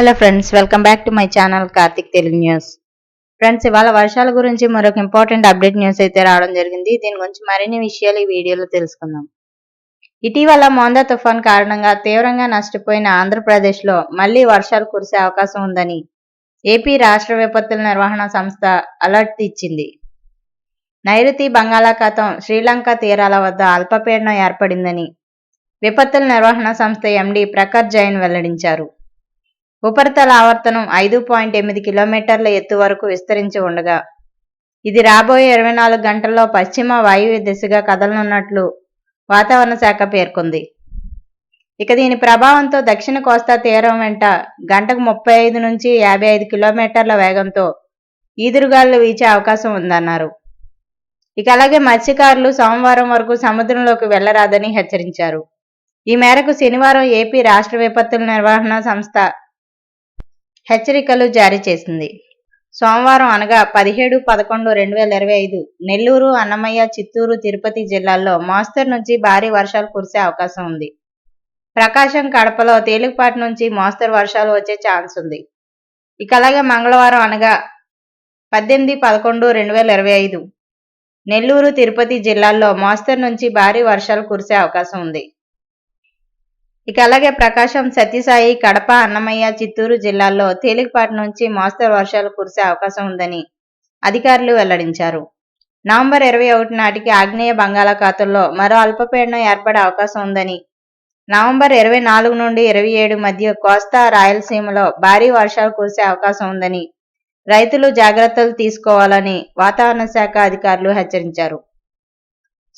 Hello friends welcome back to my channel Karthik Telugu news friends ఇవాళ వర్షాల గురించి మరొక ఇంపార్టెంట్ అప్డేట్ న్యూస్ అయితే రావడం జరిగింది. దీని గురించి మరిన్ని విషయాలు ఈ వీడియోలో తెలుసుకుందాం. ఇటీవల మోందా తుఫాన్ కారణంగా తీవ్రంగా నష్టపోయిన ఆంధ్రప్రదేశ్లో మళ్ళీ వర్షాలు కురిసే అవకాశం ఉందని ఏపీ రాష్ట్ర విపత్తుల నిర్వహణ సంస్థ అలర్ట్ ఇచ్చింది. నైరుతి బంగాళాఖాతం శ్రీలంక తీరాల వద్ద అల్పపీడనం ఏర్పడిందని విపత్తుల నిర్వహణ సంస్థ ఎండీ ప్రఖర్ జైన్ వెల్లడించారు. ఉపరితల ఆవర్తనం ఐదు పాయింట్ ఎనిమిది కిలోమీటర్ల ఎత్తు వరకు విస్తరించి ఉండగా ఇది రాబోయే ఇరవై నాలుగు గంటల్లో పశ్చిమ వాయువ్య దిశగా కదలనున్నట్లు వాతావరణ శాఖ పేర్కొంది. ఇక దీని ప్రభావంతో దక్షిణ కోస్తా తీరం వెంట గంటకు ముప్పై ఐదు నుంచి యాభై ఐదు కిలోమీటర్ల వేగంతో ఈదురుగాలు వీచే అవకాశం ఉందన్నారు. ఇక అలాగే మత్స్యకారులు సోమవారం వరకు సముద్రంలోకి వెళ్ళరాదని హెచ్చరించారు. ఈ మేరకు శనివారం ఏపీ రాష్ట్ర విపత్తుల నిర్వహణ సంస్థ హెచ్చరికలు జారీ చేసింది. సోమవారం అనగా పదిహేడు పదకొండు రెండు వేల ఇరవై ఐదు నెల్లూరు అన్నమయ్య చిత్తూరు తిరుపతి జిల్లాల్లో మోస్తరు నుంచి భారీ వర్షాలు కురిసే అవకాశం ఉంది. ప్రకాశం కడపలో తేలికపాటి నుంచి మోస్తరు వర్షాలు వచ్చే ఛాన్స్ ఉంది. ఇక అలాగే మంగళవారం అనగా పద్దెనిమిది పదకొండు రెండు వేల ఇరవై ఐదు నెల్లూరు తిరుపతి జిల్లాల్లో మోస్తరు నుంచి భారీ వర్షాలు కురిసే అవకాశం ఉంది. ఇక అలాగే ప్రకాశం సత్యసాయి కడప అన్నమయ్య చిత్తూరు జిల్లాల్లో తేలికపాటి నుంచి మోస్తరు వర్షాలు కురిసే అవకాశం ఉందని అధికారులు వెల్లడించారు. నవంబర్ ఇరవై ఒకటి నాటికి ఆగ్నేయ బంగాళాఖాతంలో మరో అల్పపీడనం ఏర్పడే అవకాశం ఉందని నవంబర్ ఇరవై నాలుగు నుండి ఇరవై ఏడు మధ్య కోస్తా రాయలసీమలో భారీ వర్షాలు కురిసే అవకాశం ఉందని రైతులు జాగ్రత్తలు తీసుకోవాలని వాతావరణ శాఖ అధికారులు హెచ్చరించారు.